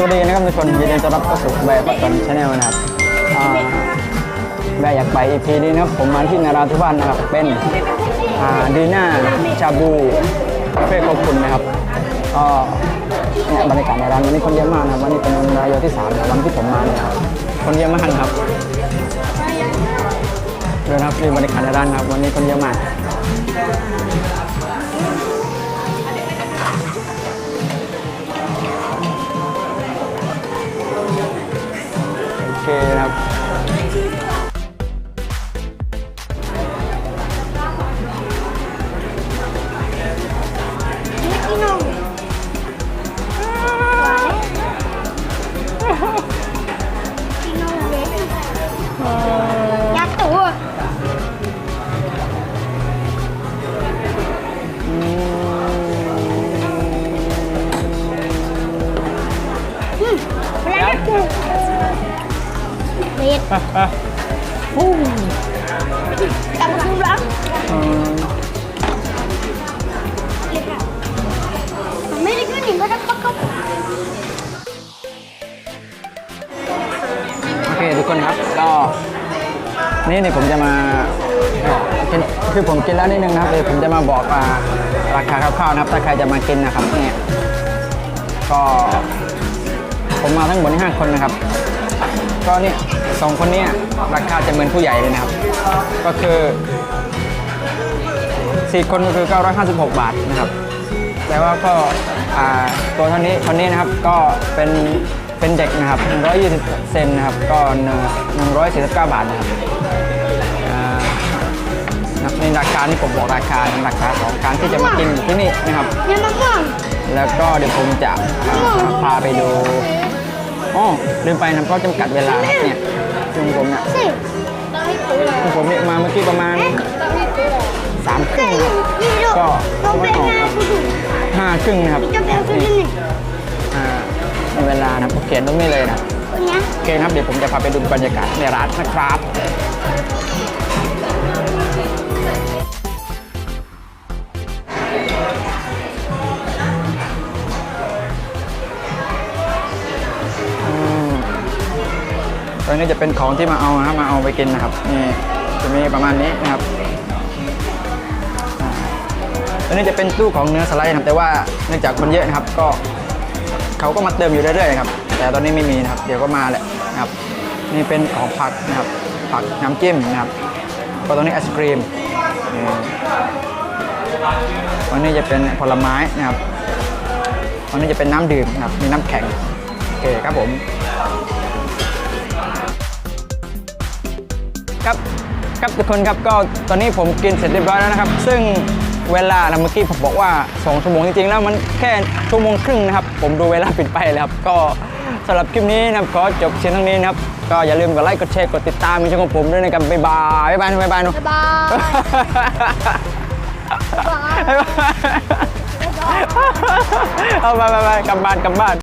ผู้ชมยินดีต้อนรับเข้าสู่แบร์พักก่อนชาแนลนะครับแบร์อยากไป EP นี้นะครับผมมาที่นาราธิวาสนะครับเป็นดีน่าชาบูเฟ่ขอบคุณนะครับก็เนี่ยบรรยากาศในร้านวันนี้คนเยอะมากนะครับวันนี้เป็นวันรายที่สามนะครับวันที่ผมมาเนี่ยครับคนเยอะมากครับดูนะครับนี่บรรยากาศในร้านครับ วันนี้คนเยอะมาก มเวลายักษ์ตัวเล็ดไปไปฟูจับมาดูรักอืมไม่ได้ขึ้นหนิก็ได้ปักก็โอเคทุกคนครับก็นี่เนี่ยผมจะมากินคือผมกินแล้วนิดนึงนะครับเดี๋ยวผมจะมาบอกราคาคร่าวๆนะครับถ้าใครจะมากินนะครับเนี่ยก็ ผมมาทั้งหมดห้าคนนะครับ ก็เนี่ยสองคนเนี้ราคาจะเหมือนผู้ใหญ่เลยนะครับ ก็คือสี่คนก็คือ 956 บาทนะครับ แต่ว่าก็อ่าตัวเท่านี้คนนี้นะครับก็เป็นเป็นเด็กนะครับ 120 เซนนะครับ ก็ 149 บาทนะครับอ่านะครับนี่ราคาที่ผมบอกราคาราคาของการที่จะมากินที่นี่นะครับเนี่ยมะม่วงแล้วก็เดี๋ยวผมจะอ่าพาไปดู อ๋อลืมไปนะก็จำกัดเวลาครับเนี่ยซึ่งผมเนี่ยสิซึ่งผมเนี่ยมาเมื่อกี้ประมาณสามครึ่งครับนี่ดูก็ต้องไปไม่ออกงาครันบกูดูห้าครึ่งนะครับจะไปเอาตัวนี้อ่าเวลานะผมเขียนตรงนี้เลยนะตัวเนี้ยโอเคนะครับเดี๋ยวผมจะพาไปดูบรรยากาศในร้านนะครับ ตอนนี้จะเป็นของที่มาเอานะครับมาเอาไปกินนะครับนี่จะมีประมาณนี้นะครับอันนี้จะเป็นตู้ของเนื้อสไลด์นะครับ แต่ว่าเนื่องจากคนเยอะนะครับ ก็เขาก็มาเติมอยู่เรื่อยๆนะครับ แต่ตอนนี้ไม่มีนะครับ เดี๋ยวก็มาแหละนะครับ นี่เป็นของผักนะครับ ผักน้ำจิ้มนะครับก็ตรงนี้ไอศครีมนี่ตรงนี้จะเป็นผลไม้นะครับตรงนี้จะเป็นน้ำดื่มนะครับ มีน้ำแข็งโอเคครับผม ครับครับทุกคนครับก็ตอนนี้ผมกินเสร็จเรียบร้อยแล้วนะครับ ซึ่งเวลานะเมื่อกี้ผมบอกว่า 2 ชั่วโมงจริงๆแล้วมันแค่ชั่วโมงครึ่งนะครับ ผมดูเวลาปิดไปแล้วครับ ก็สำหรับคลิปนี้นะครับขอจบเชียงเท่านี้นะครับ ก็อย่าลืมกดไลค์กดแชร์กดติดตามมีช่องของผมด้วยนะครับบ๊ายบายบ๊ายบายบ๊ายบายหนูบ๊ายบายบ๊ายบายเอาไปไปไปกลับบ้านกลับบ้าน